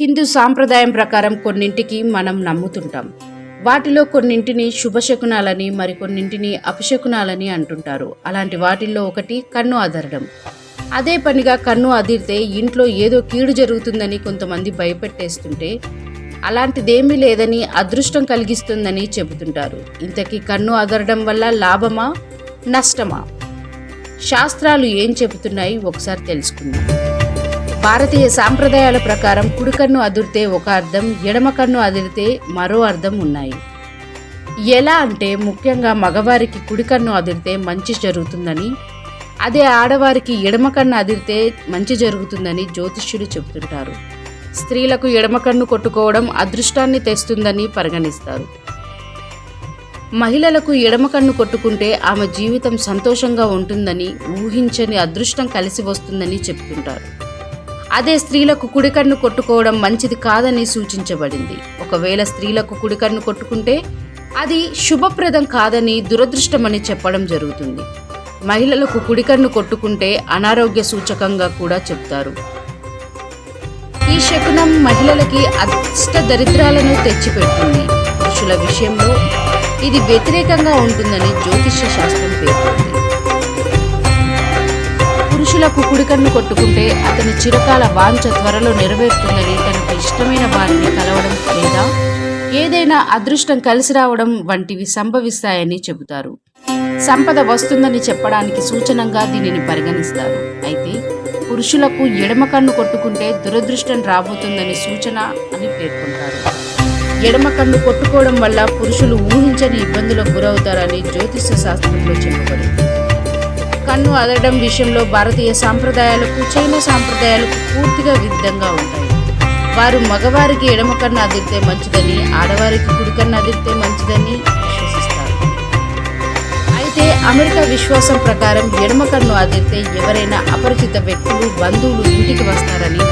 హిందూ సాంప్రదాయం ప్రకారం కొన్నింటికి మనం నమ్ముతుంటాం. వాటిలో కొన్నింటిని శుభశకునాలని మరికొన్నింటిని అపశకునాలని అంటుంటారు. అలాంటి వాటిల్లో ఒకటి కన్ను అదరడం అదే పనిగా కన్ను అదిరితే ఇంట్లో ఏదో కీడు జరుగుతుందని కొంతమంది భయపెట్టేస్తుంటే అలాంటిదేమీ లేదని అదృష్టం కలిగిస్తుందని చెబుతుంటారు. ఇంతకీ కన్ను అదరడం వల్ల లాభమా నష్టమా? శాస్త్రాలు ఏం చెబుతున్నాయి? ఒకసారి తెలుసుకుందాం. భారతీయ సాంప్రదాయాల ప్రకారం కుడికన్ను అదిరితే ఒక అర్థం ఎడమ కన్ను అదిరితే మరో అర్థం ఉన్నాయి. ఎలా అంటే ముఖ్యంగా మగవారికి కుడికన్ను అదిరితే మంచి జరుగుతుందని అదే ఆడవారికి ఎడమ కన్ను అదిరితే మంచి జరుగుతుందని జ్యోతిష్యులు చెబుతుంటారు. స్త్రీలకు ఎడమ కన్ను కొట్టుకోవడం అదృష్టాన్ని తెస్తుందని పరిగణిస్తారు. మహిళలకు ఎడమ కన్ను కొట్టుకుంటే ఆమె జీవితం సంతోషంగా ఉంటుందని ఊహించని అదృష్టం కలిసి వస్తుందని చెప్తుంటారు అదే స్త్రీలకు కుడికన్ను కొట్టుకోవడం మంచిది కాదని సూచించబడింది. ఒకవేళ స్త్రీలకు కుడికన్ను కొట్టుకుంటే అది శుభప్రదం కాదని దురదృష్టమని చెప్పడం జరుగుతుంది. మహిళలకు కుడికన్ను కొట్టుకుంటే అనారోగ్య సూచకంగా కూడా చెప్తారు. ఈ శకునం మహిళలకి అష్ట దరిద్రాలను తెచ్చిపెడుతుంది. పురుషుల విషయంలో ఇది వ్యతిరేకంగా ఉంటుందని జ్యోతిష్య శాస్త్రం పేర్కొంది. పురుషులకు కుడికన్ను కొట్టుకుంటే అతని చిరకాల వాంఛ త్వరలో నెరవేరుతుందని తనకు ఇష్టమైన వారిని కలవడం లేదా ఏదైనా అదృష్టం కలిసి రావడం వంటివి సంభవిస్తాయని చెబుతారు. సంపద వస్తుందని చెప్పడానికి సూచనంగా దీనిని పరిగణిస్తారు. అయితే పురుషులకు ఎడమ కన్ను కొట్టుకుంటే దురదృష్టం రాబోతుందని సూచన అని పేర్కొంటారు. ఎడమ కన్ను కొట్టుకోవడం వల్ల పురుషులు ఊహించని ఇబ్బందులకు గురవుతారని జ్యోతిష్య శాస్త్రంలో చెప్పబడింది. కన్ను అదడం విషయంలో భారతీయ సాంప్రదాయాలకు చైనా సాంప్రదాయాలకు పూర్తిగా విరుద్ధంగా ఉంటాయి. వారు మగవారికి ఎడమ కన్ను అదిరితే మంచిదని ఆడవారికి కుడి కన్ను అదిరితే మంచిదని విశ్వసిస్తారు. అయితే అమెరికా విశ్వాసం ప్రకారం ఎడమ కన్ను అదిరితే ఎవరైనా అపరిచిత వ్యక్తులు బంధువులు ఇంటికి వస్తారని